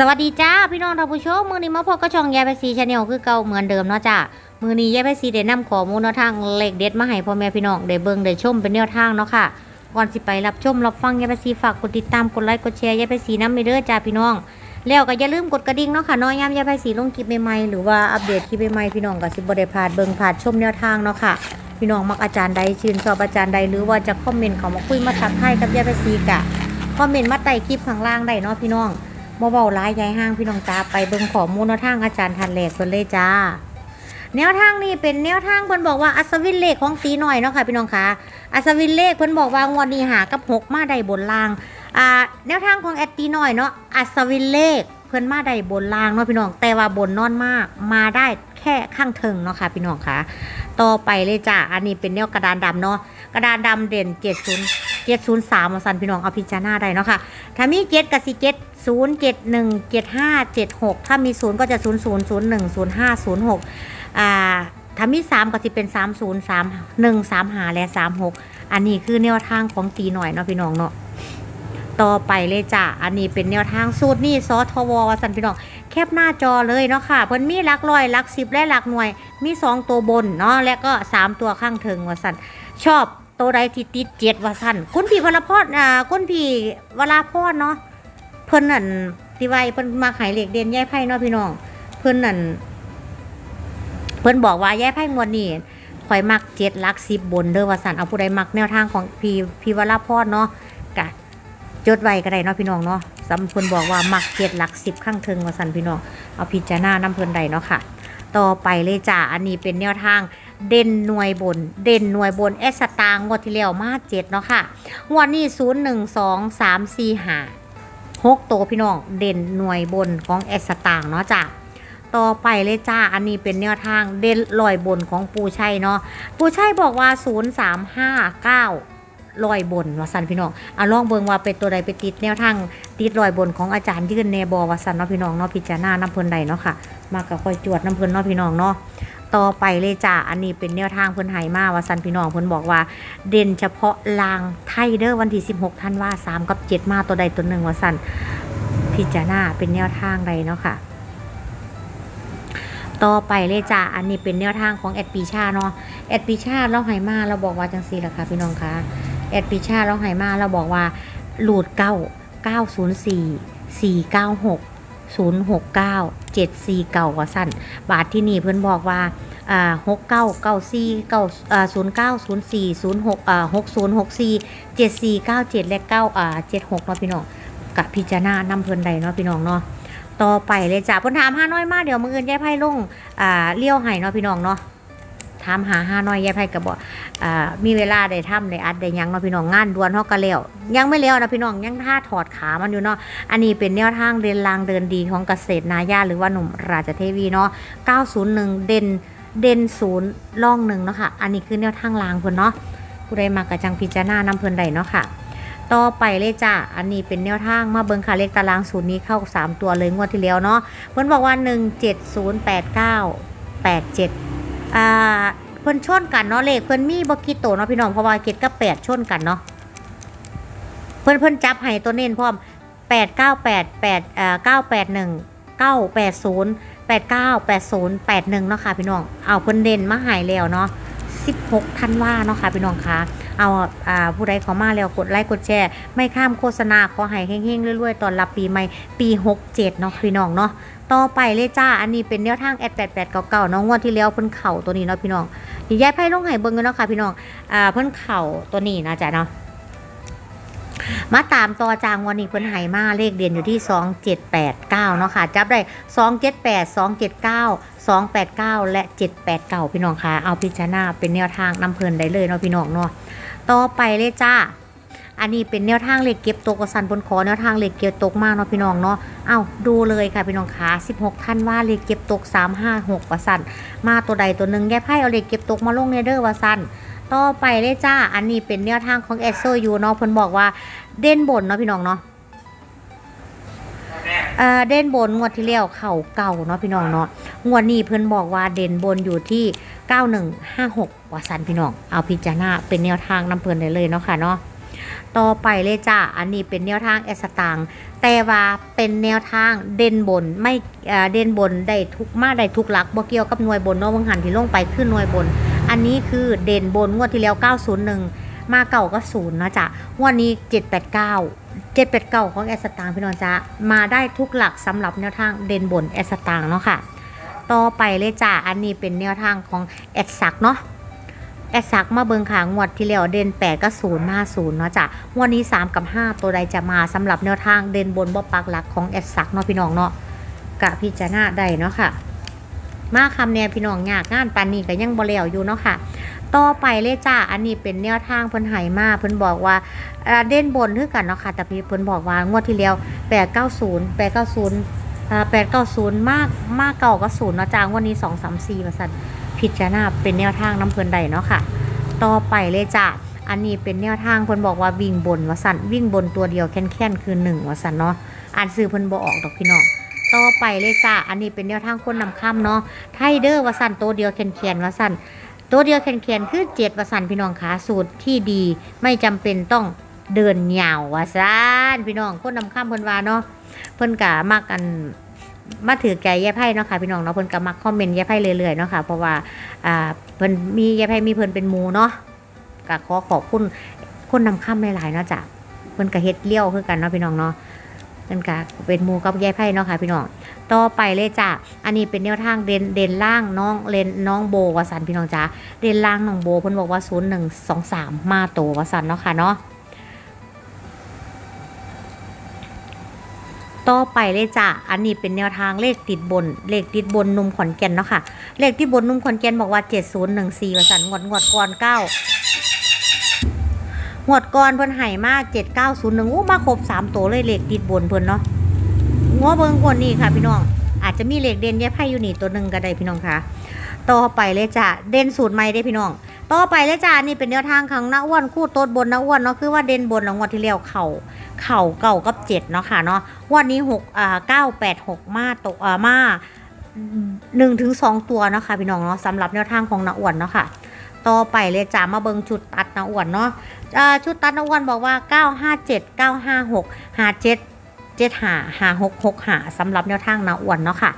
สวัสดีจ้าพี่น้องท่านผู้ชมมือนี้มาพบกับช่องยายไปซีชาแนลคือเก่าเหมือนเดิมเนาะจ้ามือนี้ยายไปซีได้นำข้อมูลแนวทางเลขเด็ดมาให้พ่อแม่พี่น้องได้เบิ่งได้ชมเป็นแนวทางเนาะค่ะก่อนสิไปรับชมรับฟังยายไปซีฝากกดติดตามกดไลค์กดแชร์ยายไปซีน้ำไปเด้อจ้าพี่น้อง แล้วก็อย่าลืมกดกระดิ่งเนาะค่ะน้อยย้ำยายไปซีลงคลิปใหม่ๆหรือว่าอัปเดตคลิปใหม่ๆพี่น้องก็สิบ่ได้พลาดเบิ่งพลาดชมแนวทางเนาะค่ะพี่น้องมักอาจารย์ใดชื่นชอบอาจารย์ใดหรือว่าจะคอมเมนต์เขามาคุยมาทักทายกับยายไปซีกะคอมเมนต์มาใต้คลิปข้างล่างได้เนาะพี่น้อง บ่เบาร้ายยายห้างพี่น้องจ้าไปเบิ่งข้อมูลแนวทางอาจารย์ทันแหลกเพิ่นเลยจ้า แนวทางนี้เป็นแนวทางเพิ่นบอกว่าอัศวินเลขของตีหน่อยเนาะค่ะพี่น้องคะอัศวินเลขเพิ่นบอกว่างวดนี้หากับหกมาได้บนล่างอ่าแนวทางของแอดตีหน่อยเนาะอัศวินเลขเพิ่นมาได้บนล่างเนาะพี่น้องแต่ว่าบนนอนมากมาได้แค่ข้างเทิงเนาะค่ะพี่น้องคะต่อไปเลยจ้าอันนี้เป็นแนวกระดานดำเนาะกระดานดำเด่น70 703มาสันพี่น้องเอาพิจารณาได้เนาะค่ะถ้ามีเจ็ดกับสิเจ็ด ศูนย์เจ็ดหนึ่งเจ็ดห้าเจ็ดหกถ้ามีศูนย์ก็จะศูนย์ศูนย์ศูนย์หนึ่งศูนย์ห้าศูนย์หกอ่าถ้ามีสามก็จะเป็นสามศูนย์สามหนึ่งสามหาและสามหกอันนี้คือแนวทางของตีหน่อยเนาะพี่น้องเนาะต่อไปเลยจ้ะ อันนี้เป็นแนวทางสูตรนี่ซอทววสันพี่น้อง แคบหน้าจอเลยเนาะค่ะ เพิ่นมีหลักร้อยหลักสิบและหลักหน่วย มีสองตัวบนเนาะ และก็สามตัวข้างเทิงวสันชอบตัวใดที่ติดเจ็ดวสันคุณพี่วราพรอ่าคุณพี่วราพรเนาะ เพิ่นนั่นที่ไว้เพิ่นมาขายเหล็กเด่นย่ายไพ่เนาะพี่น้อง เพิ่นนั่นเพิ่นบอกว่าย่ายไพ่งวดนี้ข่อยมักเจ็ดลักสิบบนเด้อว่าสันเอาผู้ใดมักแนวทางของพี่พี่วราพรเนาะกะจดไว้ก็ได้เนาะพี่น้องเนาะสำเพิ่นบอกว่ามักเจ็ดลักสิบข้างเทิงว่าสันพี่น้องเอาพิจารณาน้ำเพิ่นใดเนาะค่ะ ต่อไปเลยจ้าอันนี้เป็นแนวทางเด่นหน่วยบน เด่นหน่วยบนเอสตางงวดที่แล้วมาเจ็ดเนาะค่ะงวดนี้ศูนย์หนึ่งสองสามสี่ห้า หกโตพี่น้องเด่นหน่วยบนของเอสตางเนาะจ้ะต่อไปเลยจ้า อันนี้เป็นแนวทางเด่นลอยบนของปูชัยเนาะปูชัยบอกว่าศูนย์สามห้าเก้าลอยบนวาสันพี่น้องเอาลองเบิงว่าเป็นตัวใดไปติดแนวทางติดลอยบนของอาจารย์ยื่นเนบอวาสันเนาะพี่น้องเนาะพิจารณาน้ำเพลินใดเนาะค่ะ มากับคอยจวดน้ำเพลินเนาะพี่น้องเนาะ ต่อไปเลยจ้าอันนี้เป็นแนวทางเพิ่อนไหมาว่าสันพี่น้องเพิ่อนบอกว่า เด่นเฉพาะลางไทยเด้อวันที่ 16ธันว่า 3 กับ 7 มาตัวใดตัวหนึ่งว่าสันพิจารณาเป็นแนวทางใดเนาะค่ะต่อไปเลยจ้าอันนี้เป็นแนวทางของแอดปีชาเนาะแอดปีชาเราไหมาเราบอกว่าจังซี่ละค่ะพี่น้องคะแอดปีชาเราไหมาเราบอกว่าหลุดเก้า904 496 069 749ว่าสั่นบาทที่นี่เพื่อนบอกว่าอ่าหกเก้าเก้าสี่เก้าอ่าศูนย์เก้าศูนย์สี่ศูนย์หกอ่าหกศูนย์หกสี่เจ็ดสี่เก้าเจ็ดและเก้าอ่าเจ็ดหกเนาะพี่น้องกะพิจารณานำเพิ่นใดเนาะพี่น้องเนาะต่อไปเลยจ้ะเพิ่นถามห้าน้อยมากเดี๋ยวมื้ออื่นยายไพ่ลงอ่าเลี้ยวให้เนาะพี่น้องเนาะ ถามหาห้าน้อยยายไพ่ก็บอกอมีเวลาได้ทำได้อัดได้ยังเนาะพี่น้องงานด่วนเฮาก็แล้วยังไม่แล้วนะพี่น้องยังท่าถอดขามันอยู่เนาะอันนี้เป็นแนวทางเดินลางเดินดีของเกษตรนายาหรือว่าหนุ่มราชเทวีเนาะ901 เด่นเด่นศูนย์ล่องหนึ่งเนาะค่ะ อันนี้คือแนวทางลางเพิ่นเนาะผู้ใดมากระจังพิจารณานำเพิ่นใดเนาะค่ะต่อไปเลยจ้ะ อันนี้เป็นแนวทางมาเบิงค่ะเลขตารางศูนย์นี้เข้า 3 ตัวเลยงวดที่แล้วเนาะ เพิ่นบอกว่า 1 7 0 8 9 8 7 อ่าเพิ่นชนกันเนาะเลขเพิ่นมีบ่กี่ตัวเนาะพี่น้องเพราะว่าเกตกับ8ชนกันเนาะเพิ่นเพิ่นจับให้ตัวเน้นพร้อม8 9 8 8อ่า981 980 89 80 81เนาะค่ะพี่น้องเอาเพิ่นเด่นมาหายแล้วเนาะสิบหกธันวาเนาะค่ะพี่น้องค่ะ เอาอ่าผู้ใดเขามาแล้วกดไลค์กดแชร์ไม่ข้ามโฆษณาขอให้เฮงๆเรวยๆ ตอนรับปีใหม่ปี 67เนาะพี่น้องเนาะต่อไปเลยจ้า อันนี้เป็นแนวทางแอด88เก่าๆนาะงงวดที่แล้วเพิ่นเข่าตัวนี้เนาะพี่น้องเดี๋ยวย้ายไพ่ลงให้เบิ่งกันเนาะค่ะพี่น้อง อ่าเพิ่นเข่าตัวนี้นะจ๊ะเนาะ มาตามต่อจางวันนี้เพิ่นไหมาเลขเด่นอยู่ที่2789เนาะค่ะ จับได้278 279 289 และ 789 พี่น้องค่ะเอาพิจารณาเป็นแนวทางนำเพลินได้เลยเนาะพี่น้องเนาะต่อไปเลยจ้า อันนี้เป็นแนวทางเลขเก็บตกกระสันบนคอแนวทางเลขเก็บตกมากเนาะพี่น้องเนาะเอาดูเลยค่ะพี่น้องขา16 ท่านว่าเลขเก็บตก 356กระสันมาตัวใดตัวหนึ่งแย่ไพ่เอาเลขเก็บตกมาลงในเด้อว่าสันต่อไปเลยจ้า อันนี้เป็นแนวทางของเอสโซยูเนาะเพิ่นบอกว่าเด่นบนเนาะพี่น้องเนาะเอ่อเด่นบนงวดที่แล้วเข่าเก่าเนาะพี่น้องเนาะ งวดนี้เพิ่นบอกว่าเด่นบนอยู่ที่ 9156ว่าสันพี่น้อง เอาพิจารณาเป็นแนวทางนำเพิ่นได้เลยเนาะค่ะเนาะต่อไปเลยจ้า อันนี้เป็นแนวทางแอสตางแต่ว่าเป็นแนวทางเด่นบนไม่เด่นบนได้ทุกมาได้ทุกหลักบ่เกี่ยวกับหน่วยบนเนาะวังหันที่ลงไปขึ้นหน่วยบน อันนี้คือเด่นบนงวดที่แล้ว 901 มาเก่าก็ศูนย์นะจ๊ะงวดนี้ 789 789 ของแอสตางพี่น้องจ้ามาได้ทุกหลักสำหรับแนวทางเด่นบนแอสตางเนาะค่ะ ต่อไปเลยจ้าอันนี้เป็นแนวทางของแอดซักเนาะแอดซักมาเบิงขางวดที่แล้วเด่น8ก็0มา0เนาะจ้ะวันนี้ 3 กับ 5 ตัวใดจะมาสำหรับแนวทางเด่นบนบ่ปักหลักของแอดซักเนาะพี่น้องเนาะกะพิจารณาได้เนาะค่ะ มาคำแนวพี่น้องยากงานปานนี้ก็ยังบ่แล้วอยู่เนาะค่ะต่อไปเลยจ้า อันนี้เป็นแนวทางเพิ่นไหมาเพิ่นบอกว่าเอ่อเด่นบนคือกันเนาะค่ะ แต่พี่เพิ่นบอกว่างวดที่แล้ว890 890 อ่า890มากมากเก่าก็ศูนย์เนาะจางวันนี้2 3 4ว่าซั่นพิจารณาเป็นแนวทางน้ำเพลินใดเนาะค่ะ ต่อไปเลยจ้ะอันนี้เป็นแนวทางเพิ่นบอกว่าวิ่งบนวสันวิ่งบนตัวเดียวแค่นๆคือหนึ่งวสันเนาะอ่านซื้อเพิ่นบออกดอกพี่น้องต่อไปเลยจ้ะอันนี้เป็นแนวทางคนนำข้ามเนาะไทเดอร์วสันตัวเดียวแค่นๆวสันตัวเดียวแค่นๆคือเจ็ดวสันพี่น้องขาสูตรที่ดีไม่จำเป็นต้อง เดินเหยาววสันพี่น้องคนนำข้ามเพิ่นว่าเนาะเพิ่นกะมักกันมาถือแก่ยายไพ่เนาะค่ะพี่น้องเนาะเพิ่นก็มักคอมเมนต์ยายไพ่เรื่อยๆเนาะค่ะเพราะว่าอ่าเพิ่นมียายไพ่มีเพิ่นเป็นหมูเนาะก็ขอขอบคุณคนนำข้ามหลายๆเนาะจ้ะเพิ่นก็เฮ็ดเลี้ยวคือกันเนาะพี่น้องเนาะเพิ่นก็เป็นหมูกับยายไพ่เนาะค่ะพี่น้องต่อไปเลยจ้ะอันนี้เป็นแนวทางเด่นเด่นล่างน้องเลนน้องโบวสันพี่น้องจ้ะเด่นล่างน้องโบเพิ่นบอกว่า0123มาโตวสันเนาะค่ะเนาะ ต่อไปเลยจ้ะ อันนี้เป็นแนวทางเลขติดบน เลขติดบนนุ่มขอนแก่นเนาะค่ะ เลขที่บนนุ่มขอนแก่นบอกว่า 7014ว่าสันงวดงวดก่อน9งวดก่อนเพิ่นให้มา7901โอ้มาครบ3ตัวเลยเลขติดบนเพิ่นเนาะงัวเบิ่งคนนี้ค่ะพี่น้อง อาจจะมีเลขเด่นแยกไพ่อยู่นี่ตัวหนึ่งก็ได้พี่น้องค่ะ ต่อไปเลยจ้ะ เด่นสูตรใหม่ได้พี่น้อง ต่อไปเลยจ้ะนี่เป็นแนวทางของน้าอ้วนคู่โต๊ดบนน้าอ้วนเนาะคือว่าเด่นบนของงวดที่แล้วเข่าเข่าเก่ากับเจ็ดเนาะค่ะเนาะวันนี้หกอ่าเก้าแปดหกมาตกอ่ามาหนึ่งถึงสองตัวเนาะค่ะพี่น้องเนาะสำหรับแนวทางของนาอ้วนเนาะค่ะต่อไปเลยจ้ามาเบิงชุดตัดนาอ้วนเนาะอ่าชุดตัดนาอ้วนบอกว่าเก้าห้าเจ็ดเก้าห้าหกห้าเจ็ดเจ็ดหาหาหกหกหาสำหรับแนวทางนาอ้วนเนาะค่ะ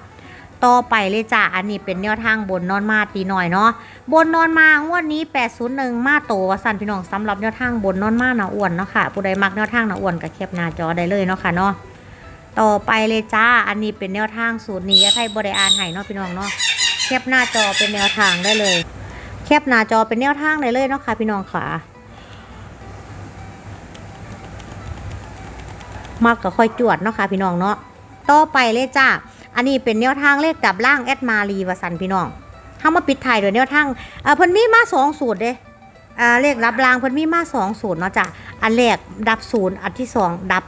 ต่อไปเลยจ้าอันนี้เป็นแนวทางบนนอนมาตีหน่อยเนาะบนนอนมางวดนี้ 801 มาโตวสันพี่น้องสำหรับแนวทางบนนอนมาหนาอ้วนเนาะค่ะผู้ใดมักแนวทางหนาอ้วนก็แคปหน้าจอได้เลยเนาะค่ะเนาะต่อไปเลยจ้า อันนี้เป็นแนวทางสูตรนี้ยายไทยบริอานให้เนาะพี่น้องเนาะแคปหน้าจอเป็นแนวทางได้เลย แคปหน้าจอเป็นแนวทางได้เลยเนาะค่ะพี่น้องค่ะมักก็ค่อยจวดเนาะค่ะพี่น้องเนาะต่อไปเลยจ้า อันนี้เป็นแนวทางเลขดับล่างแอดมารีวสันพี่น้องเข้ามาปิดท้ายด้วยแนวทางเอ่อเพิ่นมีมาสองสูตรเด้อ่าเลขรับรางเพิ่นมีมาสองสูตรเนาะจ้ะอันแรกดับศูนย์อันที่สองดับ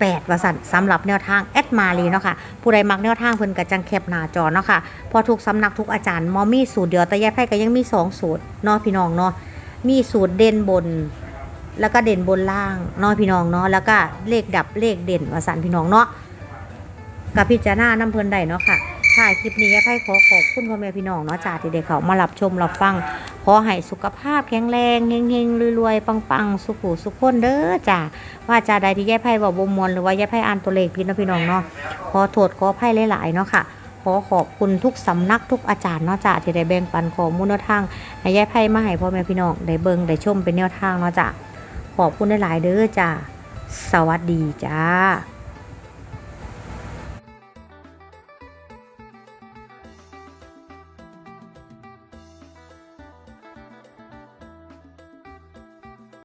แปดว่าสั่นสำหรับแนวทางแอดมารีเนาะค่ะผู้ใดมักแนวทางเพิ่นก็จังแคปหน้าจอเนาะค่ะพอทุกสำนักทุกอาจารย์มอมีสูตรเดียวแต่ยายไพ่ก็ยังมีสองสูตรเนาะพี่น้องเนาะมีสูตรเด่นบน แล้วก็เด่นบนล่างเนาะพี่น้องเนาะแล้วก็เลขดับเลขเด่นว่าสั่นพี่น้องเนาะ กับพิจารณาน้ำเพลินใดเนาะค่ะถ่ายคลิปนี้ยายไพ่ขอขอบคุณพ่อแม่พี่น้องเนาะจ่าที่ได้เขามารับชมรับฟัง ขอให้สุขภาพแข็งแรงเฮงๆรวยๆปังๆ สุขุสุขคนเด้อจ้าว่าจ่าใดที่ยายไพ่บอกบ่มวลหรือว่ายายไพ่อ่านตัวเลขผิดเนาะพี่น้องเนาะขอโทษขอไพ่หลายๆเนาะค่ะขอขอบคุณทุกสำนักทุกอาจารย์เนาะจ้าที่ได้แบ่งปันข้อมูลแนวทางให้ยายไพ่มาให้พ่อแม่พี่น้องได้เบิ่งได้ชมเป็นแนวทางเนาะจ้าขอบคุณหลายๆเด้อจ้าสวัสดีจ้า